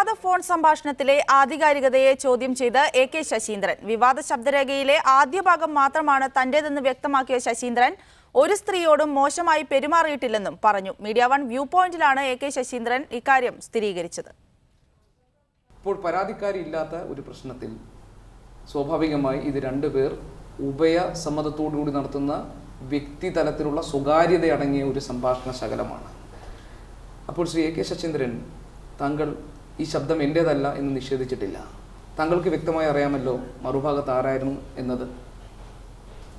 വിവാദ ഫോൺ സംഭാഷണത്തിലെ ആധികാരികതയെ ചോദ്യം ചെയ്ത് എ കെ ശശീന്ദ്രൻ. വിവാദ ശബ്ദരേഖയിലെ ആദ്യ ഭാഗം മാത്രമാണ് തന്റേതെന്ന് വ്യക്തമാക്കിയ ശശീന്ദ്രൻ. ഒരു സ്ത്രീയോടും മോശമായി പെരുമാറിയിട്ടില്ലെന്നും പറഞ്ഞു. മീഡിയ വൺ വ്യൂ പോയിന്റിലാണ് എ കെ ശശീന്ദ്രൻ ഇക്കാര്യം സ്ഥിരീകരിച്ചത്. ഇപ്പോൾ പരാതിക്കാരി ഇല്ലാത്ത ഒരു പ്രശ്നത്തിൽ സ്വാഭാവികമായി ഇത് രണ്ടുപേർ ഉഭയ സമ്മതത്തോടുകൂടി നടത്തുന്ന വ്യക്തിതലത്തിലുള്ള സ്വകാര്യത അടങ്ങിയ ഒരു സംഭാഷണ ശകലമാണ്. അപ്പോൾ ശ്രീ എ കെ ശശീന്ദ്രൻ താങ്കൾ ഈ ശബ്ദം എന്റേതല്ല എന്ന് നിഷേധിച്ചിട്ടില്ല. താങ്കൾക്ക് വ്യക്തമായി അറിയാമല്ലോ മറുഭാഗത്ത് ആരായിരുന്നു എന്നത്.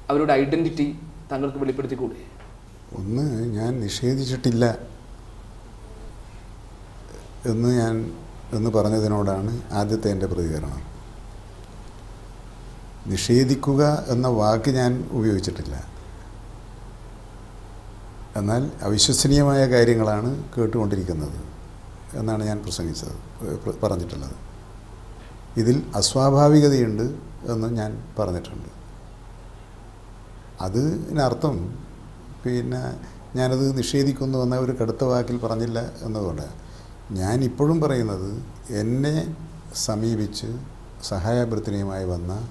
അവരുടെ ഐഡന്റിറ്റി താങ്കൾക്ക് വെളിപ്പെടുത്തിക്കൂടെ? ഒന്ന് ഞാൻ നിഷേധിച്ചിട്ടില്ല എന്ന് ഞാൻ എന്ന് പറഞ്ഞതിനോടാണ് ആദ്യത്തെ എന്റെ പ്രതികരണം. നിഷേധിക്കുക എന്ന വാക്ക് ഞാൻ ഉപയോഗിച്ചിട്ടില്ല. എന്നാൽ അവിശ്വസനീയമായ കാര്യങ്ങളാണ് കേട്ടുകൊണ്ടിരിക്കുന്നത്. എന്നാണ് ഞാൻ പ്രസംഗിച്ചത് പറഞ്ഞിട്ടുള്ളത്. ഇതിൽ അസ്വാഭാവികതയുണ്ട് എന്ന് ഞാൻ പറഞ്ഞിട്ടുണ്ട്. അതിനർത്ഥം പിന്നെ ഞാനത് നിഷേധിക്കുന്നു എന്ന ഒരു കടുത്ത വാക്കിൽ പറഞ്ഞില്ല എന്നതുകൊണ്ട് ഞാൻ ഇപ്പോഴും പറയുന്നത് എന്നെ സമീപിച്ച് സഹായാഭ്യർത്ഥനയുമായി വന്ന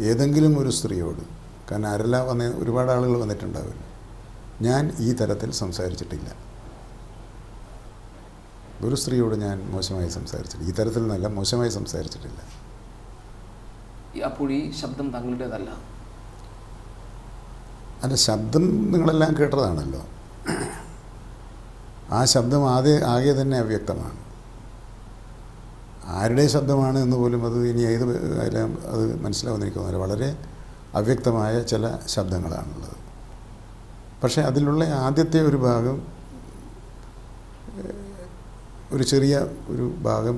ഏതെങ്കിലും ഒരു സ്ത്രീയോട് കാരണം ആരെല്ലാം വന്ന ഒരുപാട് ആളുകൾ വന്നിട്ടുണ്ടാവില്ല. ഞാൻ ഈ തരത്തിൽ സംസാരിച്ചിട്ടില്ല. ഒരു സ്ത്രീയോട് ഞാൻ മോശമായി സംസാരിച്ചിട്ടില്ല. ഈ തരത്തിൽ നല്ല മോശമായി സംസാരിച്ചിട്ടില്ല. അപ്പോൾ ഈ ശബ്ദം താങ്കളുടേതല്ല അല്ല ശബ്ദം നിങ്ങളെല്ലാം കേട്ടതാണല്ലോ. ആ ശബ്ദം ആദ്യ ആകെ തന്നെ അവ്യക്തമാണ്. ആരുടെ ശബ്ദമാണ് എന്ന് പോലും അത് ഇനി ഏത് അത് മനസ്സിലാവുന്നിരിക്കുന്നില്ല വളരെ അവ്യക്തമായ ചില ശബ്ദങ്ങളാണുള്ളത്. പക്ഷേ അതിലുള്ള ആദ്യത്തെ ഒരു ഭാഗം ഒരു ചെറിയ ഒരു ഭാഗം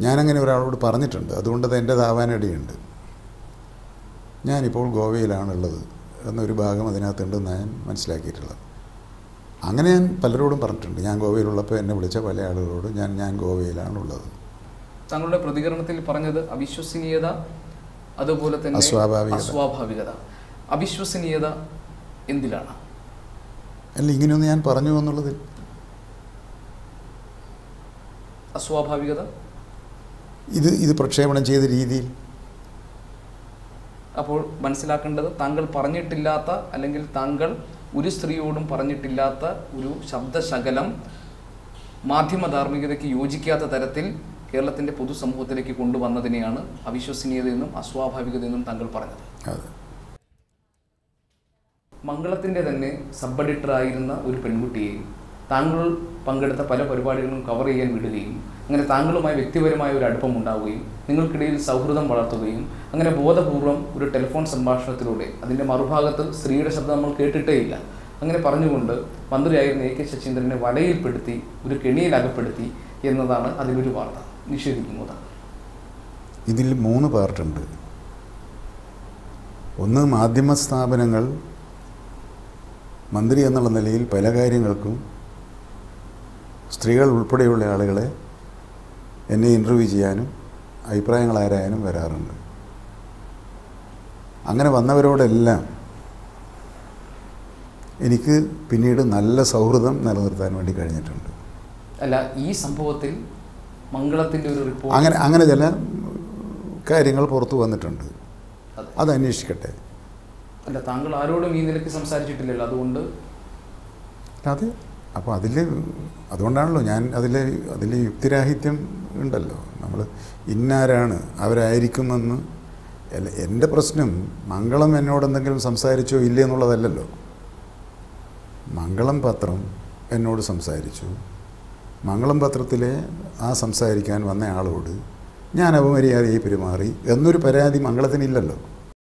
ഞാനങ്ങനെ ഒരാളോട് പറഞ്ഞിട്ടുണ്ട്. അതുകൊണ്ടത് എന്റെതാവാനിടയുണ്ട് ഞാനിപ്പോൾ ഗോവയിലാണുള്ളത് എന്നൊരു ഭാഗം അതിനകത്തുണ്ടെന്ന് ഞാൻ മനസ്സിലാക്കിയിട്ടുള്ളത്. അങ്ങനെ ഞാൻ പലരോടും പറഞ്ഞിട്ടുണ്ട്. ഞാൻ ഗോവയിലുള്ളപ്പോൾ എന്നെ വിളിച്ച പല ആളുകളോടും ഞാൻ ഞാൻ ഗോവയിലാണുള്ളത്. താങ്കളുടെ പ്രതികരണത്തിൽ പറഞ്ഞത് അവിശ്വസനീയത അതുപോലെ തന്നെ അസ്വാഭാവികത. അസ്വാഭാവികത. അവിശ്വസനീയത എന്തിലാണ്? അല്ല ഇങ്ങനെയൊന്നും ഞാൻ പറഞ്ഞു എന്നുള്ളതിൽ അസ്വാഭാവികത? ഇത് ഇത് പ്രക്ഷേപണം ചെയ്ത രീതിയിൽ. അപ്പോൾ മനസ്സിലാക്കേണ്ടത് താങ്കൾ പറഞ്ഞിട്ടില്ലാത്ത അല്ലെങ്കിൽ താങ്കൾ ഒരു സ്ത്രീയോടും പറഞ്ഞിട്ടില്ലാത്ത ഒരു ശബ്ദശകലം മാധ്യമ ധാർമ്മികതയ്ക്ക് യോജിക്കാത്ത തരത്തിൽ കേരളത്തിന്റെ പൊതുസമൂഹത്തിലേക്ക് കൊണ്ടുവന്നതിനെയാണ് അവിശ്വസനീയതയെന്നും അസ്വാഭാവികതയെന്നും താങ്കൾ പറഞ്ഞത്. മംഗളത്തിന്റെ തന്നെ സബ് എഡിറ്റർ ആയിരുന്ന ഒരു പെൺകുട്ടിയെ താങ്കൾ പങ്കെടുത്ത പല പരിപാടികളും കവർ ചെയ്യാൻ വിടുകയും അങ്ങനെ താങ്കളുമായി വ്യക്തിപരമായ ഒരു അടുപ്പം ഉണ്ടാവുകയും നിങ്ങൾക്കിടയിൽ സൗഹൃദം വളർത്തുകയും അങ്ങനെ ബോധപൂർവം ഒരു ടെലിഫോൺ സംഭാഷണത്തിലൂടെ അതിന്റെ മറുഭാഗത്ത് സ്ത്രീയുടെ ശബ്ദം നമ്മൾ കേട്ടിട്ടേ ഇല്ല. അങ്ങനെ പറഞ്ഞുകൊണ്ട് മന്ത്രിയായിരുന്ന എ കെ ശശീന്ദ്രനെ വലയിൽപ്പെടുത്തി ഒരു കെണിയിൽ അകപ്പെടുത്തി എന്നതാണ് അതിലൊരു വാർത്ത. നിഷേധിക്കുന്നത് ഇതിൽ മൂന്ന് പാർട്ടുണ്ട്. ഒന്ന് മാധ്യമ സ്ഥാപനങ്ങൾ മന്ത്രി എന്നുള്ള നിലയിൽ പല കാര്യങ്ങൾക്കും സ്ത്രീകൾ ഉൾപ്പെടെയുള്ള ആളുകളെ എന്നെ ഇന്റർവ്യൂ ചെയ്യാനും അഭിപ്രായങ്ങൾ ആരായാലും വരാറുണ്ട്. അങ്ങനെ വന്നവരോടെല്ലാം എനിക്ക് പിന്നീട് നല്ല സൗഹൃദം നിലനിർത്താൻ വേണ്ടി കഴിഞ്ഞിട്ടുണ്ട്. അല്ല ഈ സംഭവത്തിൽ മംഗളത്തിന്റെ ഒരു റിപ്പോർട്ട് അങ്ങനെ അങ്ങനെ ചില കാര്യങ്ങൾ പുറത്തു വന്നിട്ടുണ്ട്. അത് അന്വേഷിക്കട്ടെ. അല്ല താങ്കൾ ആരോടും ഈ നിലയ്ക്ക് സംസാരിച്ചിട്ടില്ലല്ലോ അതുകൊണ്ട് അതെ. അപ്പോൾ അതിൽ അതുകൊണ്ടാണല്ലോ ഞാൻ അതിൽ അതിൽ യുക്തിരാഹിത്യം ഉണ്ടല്ലോ. നമ്മൾ ഇന്നാരാണ് അവരായിരിക്കുമെന്ന് എന്റെ പ്രശ്നം മംഗളം എന്നോട് എന്തെങ്കിലും സംസാരിച്ചോ ഇല്ലേ എന്നുള്ളതല്ലല്ലോ. മംഗളം പത്രം എന്നോട് സംസാരിച്ചു. മംഗളം പത്രത്തിലെ ആ സംസാരിക്കാൻ വന്ന ആളോട് ഞാൻ അപമര്യാദയായി പെരുമാറി എന്നൊരു പരാതി മംഗളത്തിനില്ലല്ലോ.